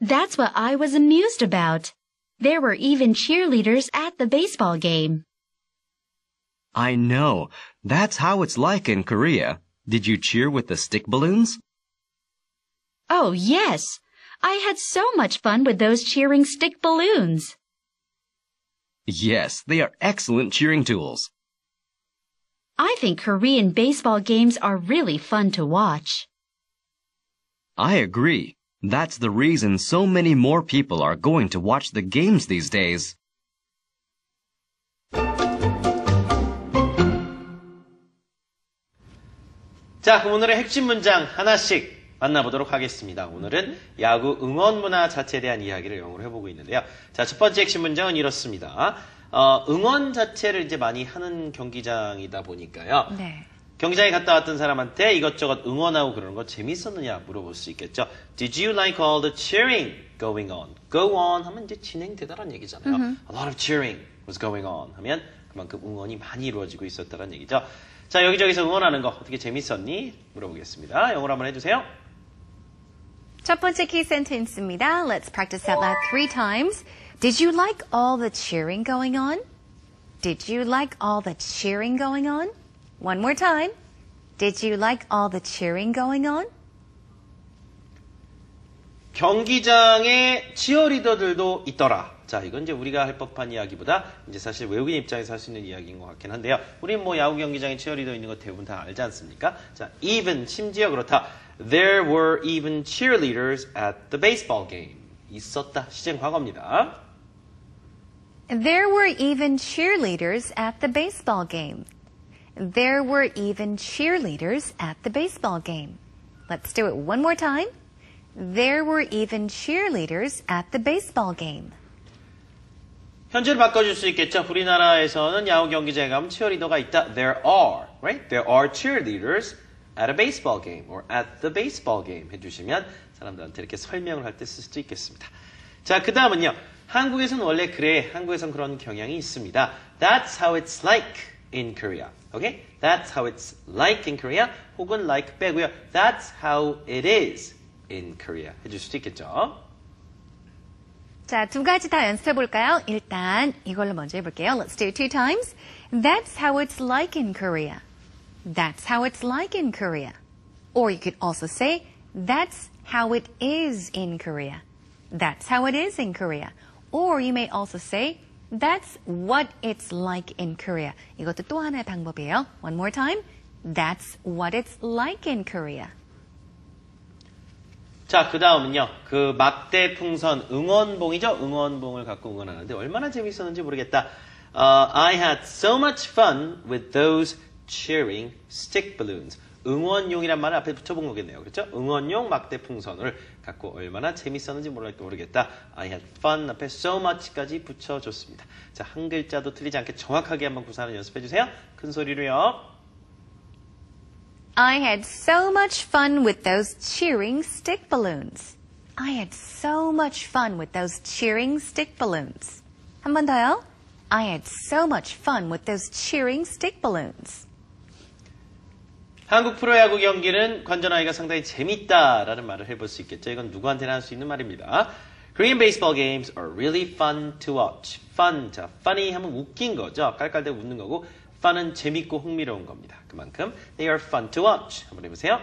That's what I was amused about. There were even cheerleaders at the baseball game. I know. That's how it's like in Korea. Did you cheer with the stick balloons? Oh, yes. I had so much fun with those cheering stick balloons. Yes, they are excellent cheering tools. I think Korean baseball games are really fun to watch. I agree. That's the reason so many more people are going to watch the games these days. 자, 그럼 오늘의 핵심 문장 하나씩 만나보도록 하겠습니다. 오늘은 야구 응원 문화 자체에 대한 이야기를 영어로 해보고 있는데요. 자, 첫 번째 핵심 문장은 이렇습니다. 어, 응원 자체를 이제 많이 하는 경기장이다 보니까요. 네. 경기장에 갔다 왔던 사람한테 이것저것 응원하고 그러는 거 재밌었느냐 물어볼 수 있겠죠. Did you like all the cheering going on? Go on 하면 이제 진행되다라는 얘기잖아요. A lot of cheering was going on 하면 그만큼 응원이 많이 이루어지고 있었다는 얘기죠. 자, 여기저기서 응원하는 거 어떻게 재밌었니? 물어보겠습니다. 영어로 한번 해주세요. 첫 번째 키 센텐스입니다. Let's practice out loud three times. Did you like all the cheering going on? Did you like all the cheering going on? One more time. Did you like all the cheering going on? 경기장에 치어리더들도 있더라. 자, 이건 이제 우리가 할 법한 이야기보다 이제 사실 외국인 입장에서 할 수 있는 이야기인 것 같긴 한데요. 우린 뭐 야구 경기장에 치어리더 있는 거 대부분 다 알지 않습니까? 자, even 심지어 그렇다. There were even cheerleaders at the baseball game. 있었다. 시제 과거입니다. There were even cheerleaders at the baseball game. There were even cheerleaders at the baseball game. Let's do it one more time. There were even cheerleaders at the baseball game. 현재를 바꿔줄 수 있겠죠. 우리나라에서는 야구 경기장에 가면 치어리더가 있다. There are, right? There are cheerleaders at a baseball game or at the baseball game 해주시면 사람들한테 이렇게 설명을 할 때 쓸 수도 있겠습니다. 자, 그 다음은요. 한국에서는 원래 그래. 한국에서는 그런 경향이 있습니다. That's how it's like in Korea. Okay? That's how it's like in Korea. 혹은 like 빼고요. That's how it is in Korea. 해줄 수도 있겠죠. 자, 두 가지 다 연습해 볼까요? 일단 이걸로 먼저 해볼게요. Let's do it two times. That's how it's like in Korea. That's how it's like in Korea. Or you could also say, that's how it is in Korea. That's how it is in Korea. Or you may also say, that's what it's like in Korea. 이것도 또 하나의 방법이에요. One more time. That's what it's like in Korea. 자, 그 다음은요. 그 막대 풍선 응원봉이죠? 응원봉을 갖고 응원하는데 얼마나 재밌었는지 모르겠다. Uh, I had so much fun with those cheering stick balloons. 응원용이란 말을 앞에 붙여본 거겠네요. 그렇죠? 응원용 막대 풍선을 갖고 얼마나 재밌었는지 모르겠다. I had fun 앞에 so much까지 붙여줬습니다. 자, 한 글자도 틀리지 않게 정확하게 한번 구사하는 연습해 주세요. 큰 소리로요. I had so much fun with those cheering stick balloons. I had so much fun with those cheering stick balloons. 한 번 더요. I had so much fun with those cheering stick balloons. 한국 프로야구 경기는 관전하기가 상당히 재밌다라는 말을 해볼 수 있겠죠. 이건 누구한테나 할 수 있는 말입니다. Korean baseball games are really fun to watch. fun, 자, funny 하면 웃긴 거죠. 깔깔대고 웃는 거고, fun은 재밌고 흥미로운 겁니다. 그만큼 they are fun to watch. 한번 해보세요.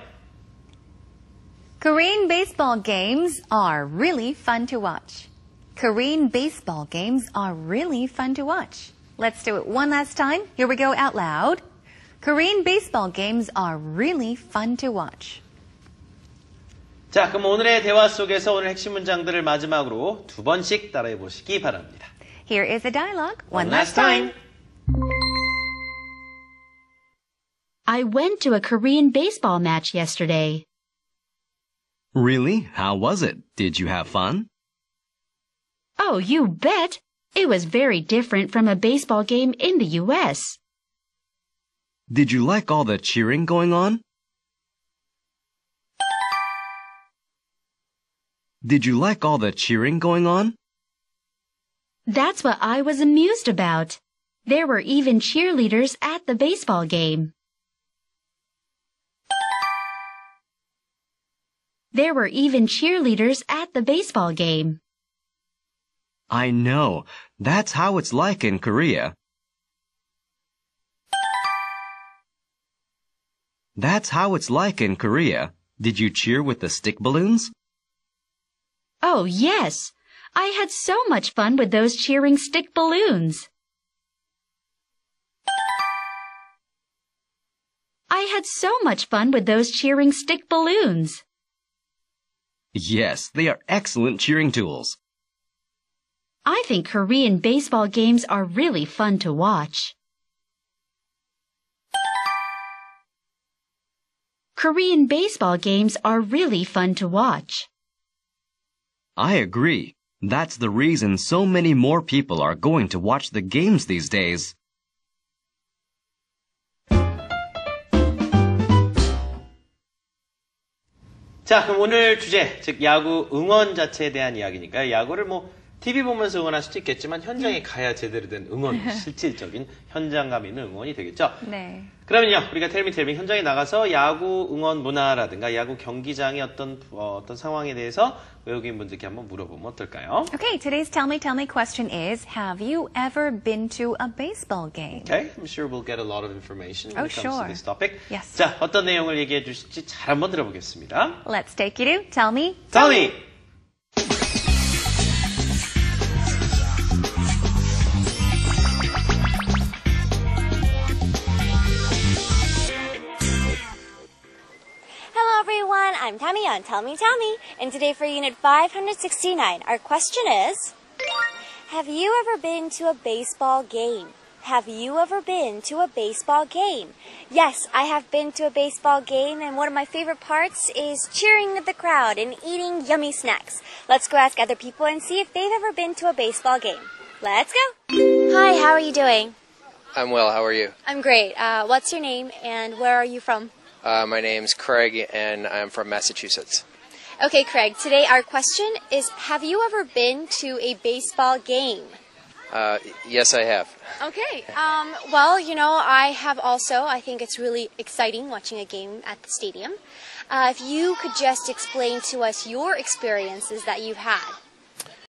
Korean baseball games are really fun to watch. Korean baseball games are really fun to watch. Let's do it one last time. Here we go out loud. Korean baseball games are really fun to watch. 자, 그럼 오늘의 대화 속에서 오늘 핵심 문장들을 마지막으로 두 번씩 따라해 보시기 바랍니다. Here is the dialogue one, One last time. I went to a Korean baseball match yesterday. Really? How was it? Did you have fun? Oh, you bet! It was very different from a baseball game in the U.S. Did you like all the cheering going on? Did you like all the cheering going on? That's what I was amused about. There were even cheerleaders at the baseball game. There were even cheerleaders at the baseball game. I know. That's how it's like in Korea. That's how it's like in Korea. Did you cheer with the stick balloons? Oh, yes. I had so much fun with those cheering stick balloons. I had so much fun with those cheering stick balloons. Yes, they are excellent cheering tools. I think Korean baseball games are really fun to watch. Korean baseball games are really fun to watch. I agree. That's the reason so many more people are going to watch the games these days. 자, 그럼 오늘 주제, 즉 야구 응원 자체에 대한 이야기니까요. 야구를 뭐 TV 보면서 응원할 수도 있겠지만 현장에 가야 제대로 된 응원, 실질적인 현장감 있는 응원이 되겠죠. 네. 그러면요, 우리가 텔미 텔미 현장에 나가서 야구 응원 문화라든가 야구 경기장의 어떤 어, 떤 상황에 대해서 외국인 분들께 한번 물어보면 어떨까요? Okay, today's Tell Me Tell Me question is Have you ever been to a baseball game? Okay, I'm sure we'll get a lot of information when Oh, it comes sure. to this topic. Yes. 자, 어떤 내용을 얘기해 주실지 잘 한번 들어보겠습니다. Let's take you to Tell Me Tell me! Hello I'm Tammy on Tell Me Tell Me, and today for Unit 569, our question is Have you ever been to a baseball game? Have you ever been to a baseball game? Yes, I have been to a baseball game, and one of my favorite parts is cheering at the crowd and eating yummy snacks. Let's go ask other people and see if they've ever been to a baseball game. Let's go! Hi, how are you doing? I'm well. How are you? I'm great. Uh, what's your name and where are you from? Uh, my name's Craig, and I'm from Massachusetts. Okay, Craig, today our question is Have you ever been to a baseball game? Uh, yes, I have. Okay, um, well, you know, I have also. I think it's really exciting watching a game at the stadium. Uh, if you could just explain to us your experiences that you've had.